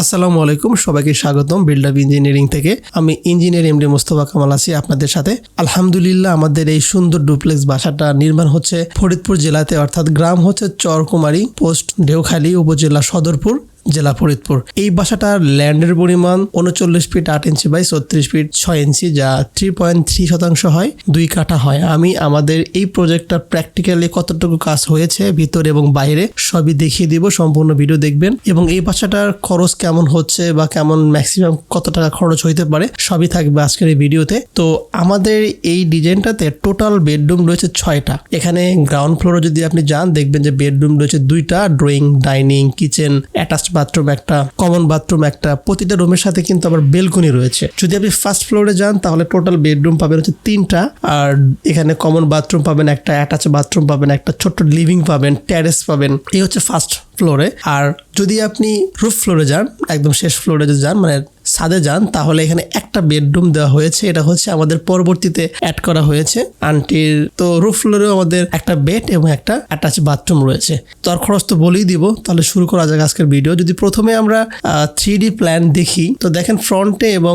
আসসালামু আলাইকুম, সবাইকে স্বাগতম বিল্ড আপ ইঞ্জিনিয়ারিং থেকে। আমি engineer M D Mostafa Kamal আছি আপনাদের সাথে। আলহামদুলিল্লাহ, আমাদের এই সুন্দর ডুপ্লেক্স বাসাটা নির্মাণ হচ্ছে ফরিদপুর জেলাতে, অর্থাৎ গ্রাম হচ্ছে চরকুমারী পোস্ট ঢেউখালী উপজেলা সদরপুর। জেলা ফরিদপুর। এই বাসাটার ল্যান্ডের পরিমাণ উনচল্লিশ ফিট আট ইঞ্চি বাই ছত্রিশ ফিট ছয় ইঞ্চি, যা থ্রি পয়েন্ট থ্রি শতাংশ হয়, দুই কাঠা হয়। আমি আমাদের এই প্রজেক্টটা প্র্যাকটিক্যালি কতটুকু কাজ হয়েছে, ভিতরে এবং বাইরে, সবই দেখিয়ে দিব, সম্পূর্ণ ভিডিও দেখবেন। এবং এই বাসাটার খরচ কেমন হচ্ছে বা কেমন ম্যাক্সিমাম কত টাকা খরচ হইতে পারে, সবই থাকবে আজকের এই ভিডিওতে তো আমাদের এই ডিজাইনটাতে টোটাল বেডরুম রয়েছে ছয়টা। এখানে গ্রাউন্ড ফ্লোরে যদি আপনি যান, দেখবেন যে বেডরুম রয়েছে দুইটা drawing dining kitchen attach bathroom একটা কমন বাথরুম একটা, প্রতিটা রুমের সাথে কিন্তু আমার বেলকনি রয়েছে। যদি আপনি ফার্স্ট ফ্লোরে যান, তাহলে টোটাল বেডরুম পাবেন হচ্ছে তিনটা, আর এখানে কমন বাথরুম পাবেন একটা অ্যাটাচ বাথরুম পাবেন একটা, ছোট্ট লিভিং পাবেন ট্যারেস পাবেন। এই হচ্ছে ফার্স্ট ফ্লোরে আর যদি আপনি রুফ ফ্লোরে যান, একদম শেষ ফ্লোরে যদি যান মানে ছাদে যান, তাহলে এখানে একটা বেডরুম দেওয়া হয়েছে। এটা হচ্ছে আমাদের পরবর্তীতে অ্যাড করা হয়েছে। আন্টির তো রুফ ফ্লোরেও আমাদের একটা বেড এবং একটা অ্যাটাচ বাথরুম রয়েছে। তো আর খরচ তো বলেই দিব। তাহলে শুরু করা যাক আজকের ভিডিও যদি প্রথমে আমরা থ্রি ডি প্ল্যান দেখি, তো দেখেন ফ্রন্টে এবং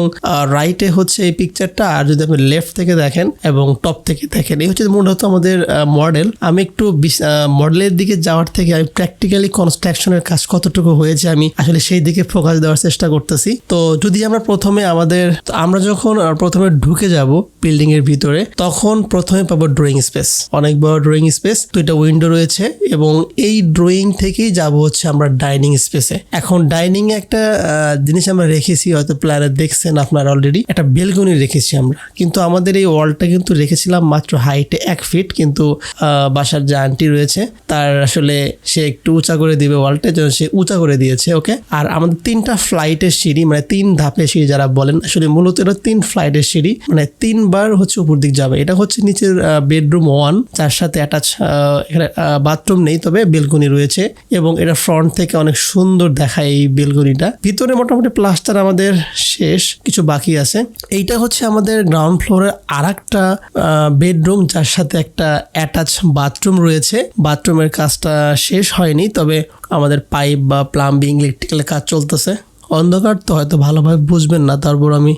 রাইটে হচ্ছে এই পিকচারটা আর যদি আপনি লেফট থেকে দেখেন এবং টপ থেকে দেখেন, এই হচ্ছে মূলত আমাদের মডেল আমি একটু মডেলের দিকে যাওয়ার থেকে আমি প্র্যাকটিক্যালি কনস্ট্রাকশনের কাজ কতটুকু হয়েছে আমি আসলে সেই দিকে ফোকাস দেওয়ার চেষ্টা করতেছি। তো যদি আমরা প্রথমে আমাদের আমরা যখন প্রথমে ঢুকে যাব বিল্ডিং এর ভিতরে, তখন প্রথমে পাবো ড্রয়িং স্পেস অনেক বড় ড্রয়িং স্পেস দুইটা উইন্ডো রয়েছে এবং এই ড্রয়িং থেকেই যাব হচ্ছে আমরা ডাইনিং স্পেসে এখন ডাইনিং একটা জিনিস আমরা রেখেছি, হয়তো প্ল্যানে দেখছেন আপনারা অলরেডি একটা বেলকনি রেখেছি আমরা। কিন্তু আমাদের এই ওয়ালটা কিন্তু রেখেছিলাম মাত্র হাইটে এক ফিট কিন্তু বাসার যে আন্টি রয়েছে, তার আসলে সে একটু উঁচা করে দিবে ওয়ালটা, যেন সে উঁচা করে দিয়েছে ওকে আর আমাদের তিনটা ফ্লাইটের সিঁড়ি মানে তিন ধাপে সিঁড়ি যারা বলেন, আসলে মূলত এটা তিন ফ্লাইটের সিঁড়ি মানে তিনবার হচ্ছে উপর দিক যাবে। এটা হচ্ছে নিচের বেডরুম ওয়ান যার সাথে অ্যাটাচ এখানে বাথরুম নেই, তবে বেলকনি রয়েছে, এবং এটা ফ্রন্ট থেকে অনেক সুন্দর দেখায় এই বেলকনিটা ভিতরে মোটামুটি প্লাস্টার আমাদের শেষ, কিছু বাকি আছে। এইটা হচ্ছে আমাদের গ্রাউন্ড ফ্লোরের আর একটা বেডরুম যার সাথে একটা অ্যাটাচ বাথরুম রয়েছে। বাথরুমের কাজটা শেষ হয়নি, তবে আমাদের পাইপ বা প্লাম্বিং ইলেকট্রিক্যালের কাজ চলতেছে। অন্ধকার তো হয়তো ভালোভাবে বুঝবেন না, তারপর আমি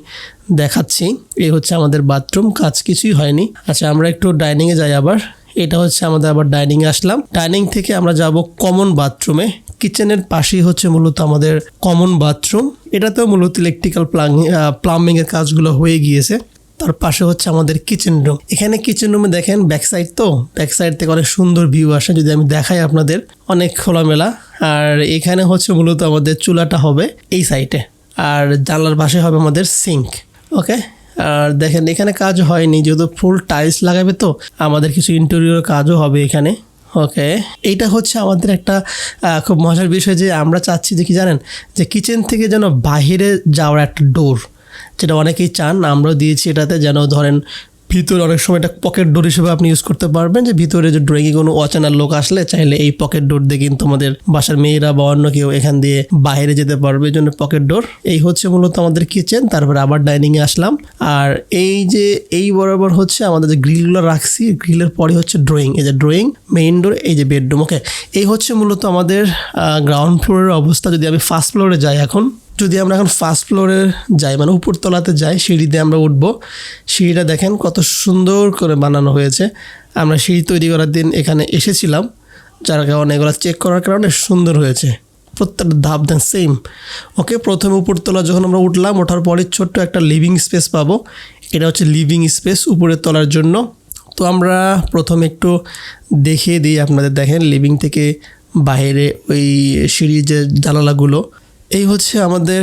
দেখাচ্ছি। এই হচ্ছে আমাদের বাথরুম কাজ কিছুই হয়নি। আচ্ছা আমরা একটু ডাইনিংয়ে যাই আবার। এটা হচ্ছে আমাদের আবার ডাইনিংয়ে আসলাম। ডাইনিং থেকে আমরা যাব কমন বাথরুমে কিচেনের পাশেই হচ্ছে মূলত আমাদের কমন বাথরুম এটাতেও মূলত ইলেকট্রিক্যাল প্লাম্বিং এর কাজগুলো হয়ে গিয়েছে। তার পাশে হচ্ছে আমাদের কিচেন রুম এখানে কিচেন রুমে দেখেন ব্যাক সাইড তো ব্যাক সাইড থেকে অনেক সুন্দর ভিউ আসে। যদি আমি দেখাই আপনাদের, অনেক খোলামেলা। আর এখানে হচ্ছে মূলত আমাদের চুলাটা হবে এই সাইডে আর জানলার পাশে হবে আমাদের সিঙ্ক ওকে আর দেখেন, এখানে কাজ হয়নি। যেহেতু ফুল টাইলস লাগাবে তো, আমাদের কিছু ইন্টেরিয়র কাজও হবে এখানে ওকে এইটা হচ্ছে আমাদের একটা খুব মজার বিষয় যে আমরা চাচ্ছি যে কি জানেন? যে কিচেন থেকে যেন বাইরে যাওয়ার একটা ডোর যেটা অনেকেই চান, আমরাও দিয়েছি এটাতে, যেন ধরেন ভিতরে অনেক সময় এটা পকেট ডোর হিসেবে আপনি ইউজ করতে পারবেন, যে ভিতরে যে ড্রয়িংয়ে কোনো অচেনা লোক আসলে চাইলে এই পকেট ডোর দিয়ে কিন্তু আমাদের বাসার মেয়েরা বা অন্য কেউ এখান দিয়ে বাইরে যেতে পারবে, এই জন্য পকেট ডোর এই হচ্ছে মূলত আমাদের কিচেন তারপরে আবার ডাইনিংয়ে আসলাম। আর এই যে, এই বরাবর হচ্ছে আমাদের যে গ্রিলগুলো রাখছি গ্রিলের পরে হচ্ছে ড্রয়িং এই যে ড্রয়িং মেইন ডোর এই যে বেডরুম ওকে এই হচ্ছে মূলত আমাদের গ্রাউন্ড ফ্লোরের অবস্থা, যদি আমি ফার্স্ট ফ্লোরে যাই এখন যদি আমরা এখন ফার্স্ট ফ্লোরে যাই মানে উপরতলাতে যাই সিঁড়িতে আমরা উঠবো। সিঁড়িটা দেখেন কত সুন্দর করে বানানো হয়েছে। আমরা সিঁড়ি তৈরি করার দিন এখানে এসেছিলাম, যার কারণে এগুলো চেক করার কারণে সুন্দর হয়েছে। প্রত্যেকটা ধাপ দেন সেম ওকে প্রথম উপরতলা যখন আমরা উঠলাম, ওঠার পরে ছোট্ট একটা লিভিং স্পেস পাবো। এটা হচ্ছে লিভিং স্পেস উপরের তলার জন্য। তো আমরা প্রথমে একটু দেখিয়ে দিই আপনাদের। দেখেন লিভিং থেকে বাইরে ওই সিঁড়ির যে জানালাগুলো এই হচ্ছে আমাদের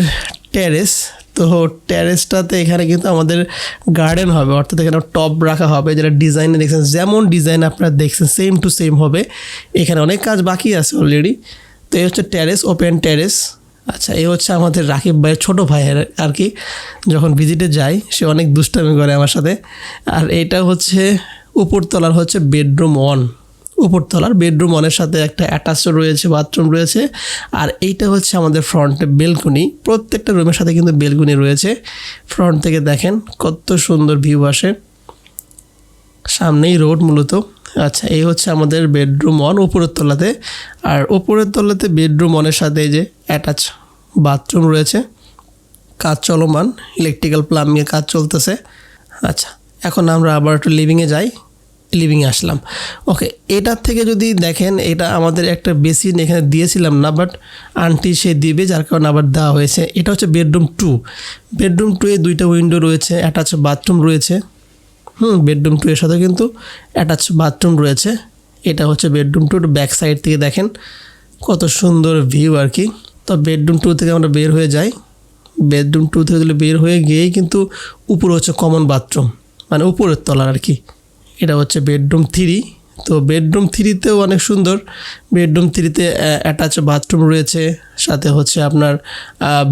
টেরেস তো টেরেসটাতে এখানে কিন্তু আমাদের গার্ডেন হবে, অর্থাৎ এখানে টপ রাখা হবে, যেটা ডিজাইনে দেখছেন। যেমন ডিজাইন আপনারা দেখছেন সেম টু সেম হবে। এখানে অনেক কাজ বাকি আছে অলরেডি তো এই হচ্ছে টেরেস ওপেন টেরেস আচ্ছা এই হচ্ছে আমাদের রাকিব ভাইয়ের ছোটো ভাইয়ের আর কি। যখন ভিজিটে যাই সে অনেক দুষ্টামি করে আমার সাথে। আর এটা হচ্ছে উপরতলার হচ্ছে বেডরুম ওয়ান উপরতলার বেডরুম ওয়ানের সাথে একটা অ্যাটাচ রয়েছে বাথরুম রয়েছে। আর এইটা হচ্ছে আমাদের ফ্রন্টে বেলকনি প্রত্যেকটা রুমের সাথে কিন্তু বেলকনি রয়েছে। ফ্রন্ট থেকে দেখেন কত সুন্দর ভিউ আসে। সামনেই রোড মূলত। আচ্ছা এই হচ্ছে আমাদের বেডরুম ওয়ান উপরের তলাতে আর উপরের তলাতে বেডরুম ওয়ানের সাথে এই যে অ্যাটাচ বাথরুম রয়েছে। কাজ চলমান ইলেকট্রিক্যাল প্লাম্বিংয়ের কাজ চলতেছে। আচ্ছা এখন আমরা আবার একটু লিভিংয়ে যাই। লিভিংয়ে আসলাম। ওকে এটার থেকে যদি দেখেন, এটা আমাদের একটা বেসিন এখানে দিয়েছিলাম না বাট আন্টি সে দিবে, যার কারণে আবার দেওয়া হয়েছে। এটা হচ্ছে বেডরুম টু বেডরুম টু এ দুইটা উইন্ডো রয়েছে অ্যাটাচ বাথরুম রয়েছে। হুম বেডরুম টু এর সাথে কিন্তু অ্যাটাচ বাথরুম রয়েছে। এটা হচ্ছে বেডরুম টু ব্যাক সাইড থেকে দেখেন, কত সুন্দর ভিউ আর কি। তো বেডরুম টু থেকে আমরা বের হয়ে যাই। বেডরুম টু থেকে বের হয়ে গিয়েই কিন্তু উপরে হচ্ছে কমন বাথরুম মানে উপরের তলার আর কি। এটা হচ্ছে বেডরুম থ্রি। তো বেডরুম থ্রিতেও অনেক সুন্দর। বেডরুম থ্রিতে অ্যাটাচ বাথরুম রয়েছে, সাথে হচ্ছে আপনার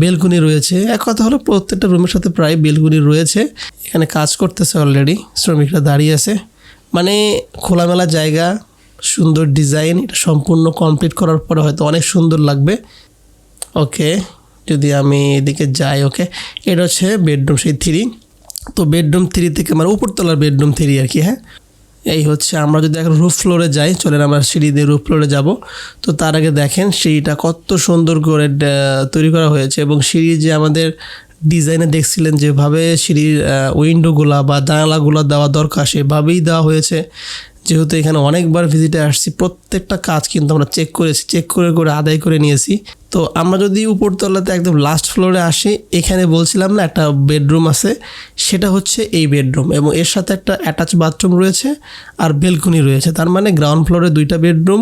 বেলকুনি রয়েছে। এক কথা হলো প্রত্যেকটা রুমের সাথে প্রায় বেলকুনি রয়েছে। এখানে কাজ করতেছে অলরেডি শ্রমিকরা দাঁড়িয়ে আছে। মানে খোলামেলা জায়গা, সুন্দর ডিজাইন এটা সম্পূর্ণ কমপ্লিট করার পরে হয়তো অনেক সুন্দর লাগবে। ওকে যদি আমি এদিকে যাই ওকে এটা হচ্ছে বেডরুম, সেই থ্রি। তো বেডরুম থ্রি থেকে মানে উপরতলার বেডরুম থ্রি আর কি হ্যাঁ? এই হচ্ছে, আমরা যদি এখন রুফ ফ্লোরে যাই, চলেন আমরা সিঁড়ি দিয়ে রুফ ফ্লোরে যাব। তো তার আগে দেখেন, সিঁড়িটা কত সুন্দর করে তৈরি করা হয়েছে এবং সিঁড়ি যে আমাদের ডিজাইনে দেখছিলেন যেভাবে সিঁড়ির উইন্ডোগুলা বা জানালাগুলো দেওয়া দরকার, সেভাবেই দেওয়া হয়েছে। যেহেতু এখানে অনেকবার ভিজিটে আসছি, প্রত্যেকটা কাজ কিন্তু আমরা চেক করেছি চেক করে করে আদায় করে নিয়েছি। তো আমরা যদি উপরতলাতে একদম লাস্ট ফ্লোরে আসি, এখানে বলছিলাম না একটা বেডরুম আছে, সেটা হচ্ছে এই বেডরুম এবং এর সাথে একটা অ্যাটাচ বাথরুম রয়েছে আর বেলকনি রয়েছে। তার মানে গ্রাউন্ড ফ্লোরে দুইটা বেডরুম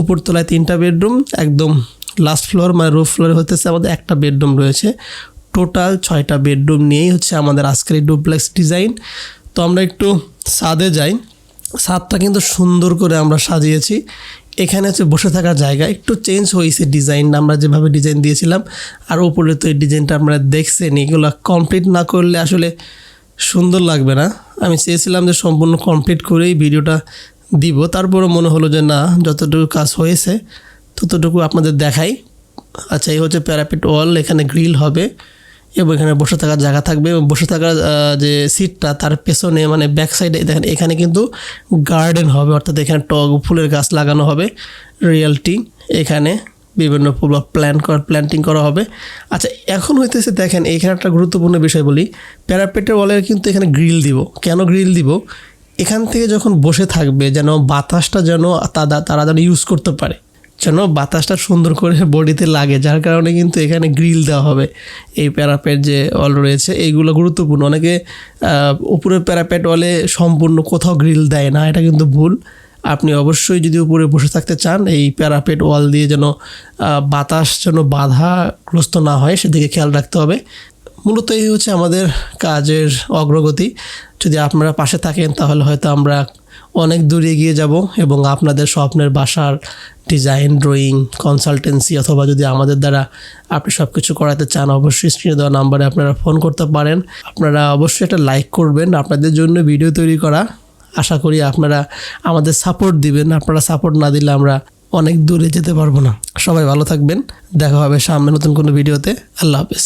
উপরতলায় তিনটা বেডরুম একদম লাস্ট ফ্লোর মানে রুফ ফ্লোরে হতেছে আমাদের একটা বেডরুম রয়েছে। টোটাল ছয়টা বেডরুম নিয়েই হচ্ছে আমাদের আজকের এই ডুপ্লেক্স ডিজাইন তো আমরা একটু সাদে যাই। ছাদটা কিন্তু সুন্দর করে আমরা সাজিয়েছি। এখানে হচ্ছে বসে থাকার জায়গা, একটু চেঞ্জ হয়েছে ডিজাইন আমরা যেভাবে ডিজাইন দিয়েছিলাম। আর উপরে তো এই ডিজাইনটা আমরা দেখছেন এগুলো কমপ্লিট না করলে আসলে সুন্দর লাগবে না। আমি চেয়েছিলাম যে সম্পূর্ণ কমপ্লিট করেই ভিডিওটা দিব তারপরে মনে হলো যে না, যতটুকু কাজ হয়েছে ততটুকু আপনাদের দেখাই। আচ্ছা এই হচ্ছে প্যারাপিট ওয়াল এখানে গ্রিল হবে। এবং এখানে বসে থাকার জায়গা থাকবে এবং বসে থাকার যে সিটটা তার পেছনে মানে ব্যাক সাইডে দেখেন এখানে কিন্তু গার্ডেন হবে, অর্থাৎ এখানে টগ, ফুলের গাছ লাগানো হবে রিয়েলটি এখানে বিভিন্ন ফুল প্ল্যান করা প্ল্যান্টিং করা হবে। আচ্ছা এখন হইতেছে দেখেন, এখানে একটা গুরুত্বপূর্ণ বিষয় বলি। প্যারাপেটের ওয়ালের কিন্তু এখানে গ্রিল দিব। কেন গ্রিল দিব? এখান থেকে যখন বসে থাকবে, যেন বাতাসটা যেন তারা যেন ইউজ করতে পারে। যেন বাতাসটা সুন্দর করে বডিতে লাগে, যার কারণে কিন্তু এখানে গ্রিল দেওয়া হবে। এই প্যারাপেট যে অল রয়েছে, এইগুলো গুরুত্বপূর্ণ। অনেকে উপরে প্যারাপেট ওয়ালে সম্পূর্ণ কোথাও গ্রিল দেয় না, এটা কিন্তু ভুল। আপনি অবশ্যই যদি উপরে বসে থাকতে চান, এই প্যারাপেট ওয়াল দিয়ে যেন বাতাস যেন বাধাগ্রস্ত না হয়, সেদিকে খেয়াল রাখতে হবে। মূলত এই হচ্ছে আমাদের কাজের অগ্রগতি। যদি আপনারা পাশে থাকেন, তাহলে হয়তো আমরা অনেক দূরে এগিয়ে যাব এবং আপনাদের স্বপ্নের বাসার ডিজাইন ড্রয়িং কনসালটেন্সি অথবা যদি আমাদের দ্বারা আপনি সব কিছু করাতে চান, অবশ্যই স্ক্রিনে দেওয়া নাম্বারে আপনারা ফোন করতে পারেন। আপনারা অবশ্যই একটা লাইক করবেন। আপনাদের জন্য ভিডিও তৈরি করা। আশা করি আপনারা আমাদের সাপোর্ট দিবেন। আপনারা সাপোর্ট না দিলে আমরা অনেক দূরে যেতে পারব না। সবাই ভালো থাকবেন। দেখা হবে সামনে নতুন কোনো ভিডিওতে আল্লাহ হাফেজ।